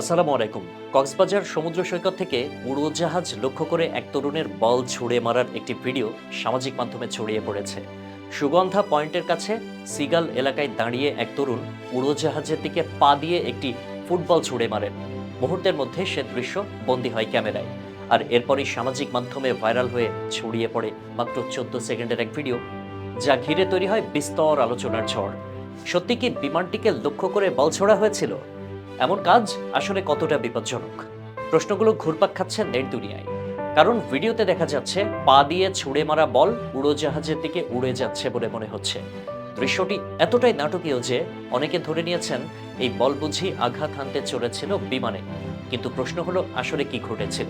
আসসালামু আলাইকুম। কক্সবাজার সমুদ্র সৈকত থেকে উড়োজাহাজ লক্ষ্য করে এক তরুণের বল ছুড়ে মারার একটি ভিডিও সামাজিক মাধ্যমে ছড়িয়ে পড়েছে। সুগন্ধা পয়েন্টের কাছে সিগাল এলাকায় দাঁড়িয়ে এক তরুণ উড়োজাহাজের দিকে পা দিয়ে একটি ফুটবল ছুড়ে মারেন। মুহূর্তের মধ্যে সে দৃশ্য বন্দী হয় ক্যামেরায়। আর এরপরই সামাজিক মাধ্যমে ভাইরাল হয়ে ছড়িয়ে পড়ে মাত্র চোদ্দ সেকেন্ডের এক ভিডিও, যা ঘিরে তৈরি হয় বিস্তর আলোচনার ঝড়। সত্যি কি বিমানটিকে লক্ষ্য করে বল ছোড়া হয়েছিল? এমন কাজ আসলে কতটা বিপজ্জনক? প্রশ্নগুলো ঘুরপাক খাচ্ছে নেট দুনিয়ায়। কারণ ভিডিওতে দেখা যাচ্ছে, পা দিয়ে ছুঁড়ে মারা বল উড়োজাহাজের দিকে উড়ে যাচ্ছে বলে মনে হচ্ছে। দৃশ্যটি এতটাই নাটকীয় যে অনেকে ধরে নিয়েছেন, এই বল বুঝি আঘাত হানতে চলেছিল বিমানে। কিন্তু প্রশ্ন হলো, আসলে কি ঘটেছিল?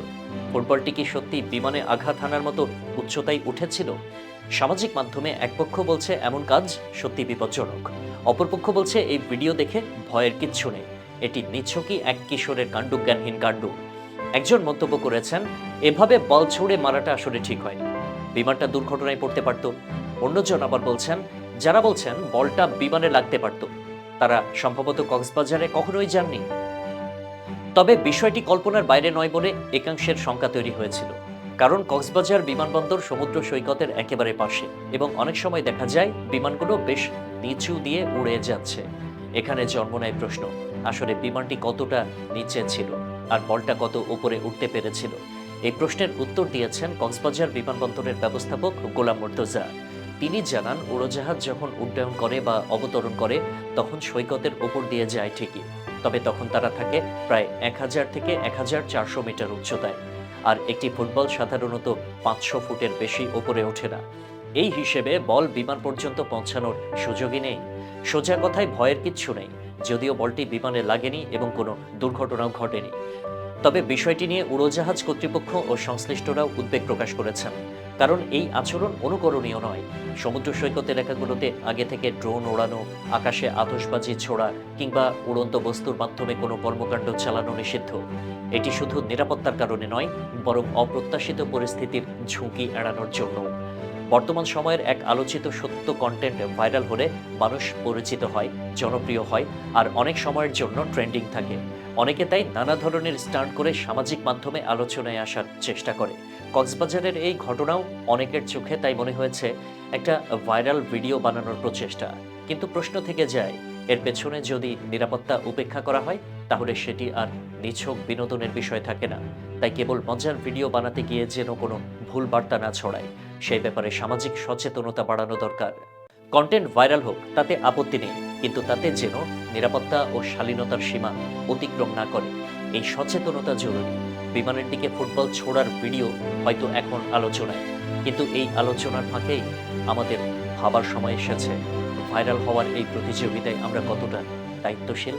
ফুটবলটি কি সত্যি বিমানে আঘাত হানার মতো উচ্চতায় উঠেছিল? সামাজিক মাধ্যমে এক পক্ষ বলছে, এমন কাজ সত্যি বিপজ্জনক। অপরপক্ষ বলছে, এই ভিডিও দেখে ভয়ের কিচ্ছু নেই। এটি নিছকই এক কিশোরের কাণ্ডজ্ঞানহীন কাণ্ড। একজন মন্তব্য করেছেন, এভাবে বল ছুড়ে মারাটা আসলে ঠিক হয় বিমানটা দুর্ঘটনায় পড়তে পারত। অন্যজন আবার বলছেন, যারা বলছেন বলটা বিমানে লাগতে পারত, তারা সম্ভবত কক্সবাজারে কখনোই যাননি। তবে বিষয়টি কল্পনার বাইরে নয় বলে একাংশের শঙ্কা তৈরি হয়েছিল। কারণ কক্সবাজার বিমানবন্দর সমুদ্র সৈকতের একেবারে পাশে এবং অনেক সময় দেখা যায় বিমানগুলো বেশ নিচু দিয়ে উড়ে যাচ্ছে। এখানে জন্ম নেয় প্রশ্ন আসলে বিমানটি কতটা নিচে ছিল আর বলটা কত উপরে উঠতে পেরেছিল? এই প্রশ্নের উত্তর দিয়েছেন কক্সবাজার বিমানবন্দরের ব্যবস্থাপক গোলাম মুর্তজা। তিনি জানান, উড়োজাহাজ যখন উড্ডয়ন করে বা অবতরণ করে, তখন সৈকতের ওপর দিয়ে যায় ঠিকই। তবে তখন তারা থাকে প্রায় এক হাজার থেকে এক হাজার চারশো মিটার উচ্চতায়। আর একটি ফুটবল সাধারণত পাঁচশো ফুটের বেশি ওপরে ওঠে না। এই হিসেবে বল বিমান পর্যন্ত পৌঁছানোর সুযোগই নেই। সোজা কথায় ভয়ের কিচ্ছু নেই। যদিও বলটি বিমানে লাগেনি এবং কোনো দুর্ঘটনাও ঘটেনি। তবে বিষয়টি নিয়ে উড়োজাহাজ কর্তৃপক্ষ ও সংশ্লিষ্টরাও উদ্বেগ প্রকাশ করেছেন। কারণ এই আচরণ অনুকরণীয় নয়। সমুদ্র সৈকত এলাকাগুলোতে আগে থেকে ড্রোন ওড়ানো, আকাশে আতশবাজি ছোড়া কিংবা উড়ন্ত বস্তুর মাধ্যমে কোনো কর্মকাণ্ড চালানো নিষিদ্ধ। এটি শুধু নিরাপত্তার কারণে নয়, বরং অপ্রত্যাশিত পরিস্থিতির ঝুঁকি এড়ানোর জন্য বর্তমান সময়ের এক আলোচিত সত্য কন্টেন্ট ভাইরাল হলে মানুষ পরিচিত হয়, জনপ্রিয় হয় আর অনেক সময়ের জন্য ট্রেন্ডিং থাকে। অনেকে তাই নানা ধরনের স্টান্ট করে সামাজিক মাধ্যমে আলোচনায় আসার চেষ্টা করে। কক্সবাজারের এই ঘটনাও অনেকের চোখে তাই মনে হয়েছে, একটা ভাইরাল ভিডিও বানানোর প্রচেষ্টা। কিন্তু প্রশ্ন থেকে যায়, এর পেছনে যদি নিরাপত্তা উপেক্ষা করা হয়, তাহলে সেটি আর নিছক বিনোদনের বিষয় থাকে না। তাই কেবল মজার ভিডিও বানাতে গিয়ে যেন কোনো ভুল বার্তা না ছড়ায়, সেই ব্যাপারে সামাজিক সচেতনতা বাড়ানো দরকার। কন্টেন্ট ভাইরাল হোক, তাতে আপত্তি নেই, কিন্তু তাতে যেন নিরাপত্তা ও শালীনতার সীমা অতিক্রম না করে, এই সচেতনতা জরুরি। বিমানের দিকে ফুটবল ছোড়ার ভিডিও হয়তো এখন আলোচনায়, কিন্তু এই আলোচনার ফাঁকেই আমাদের ভাবার সময় এসেছে। ভাইরাল হওয়ার এই প্রতিযোগিতায় আমরা কতটা দায়িত্বশীল?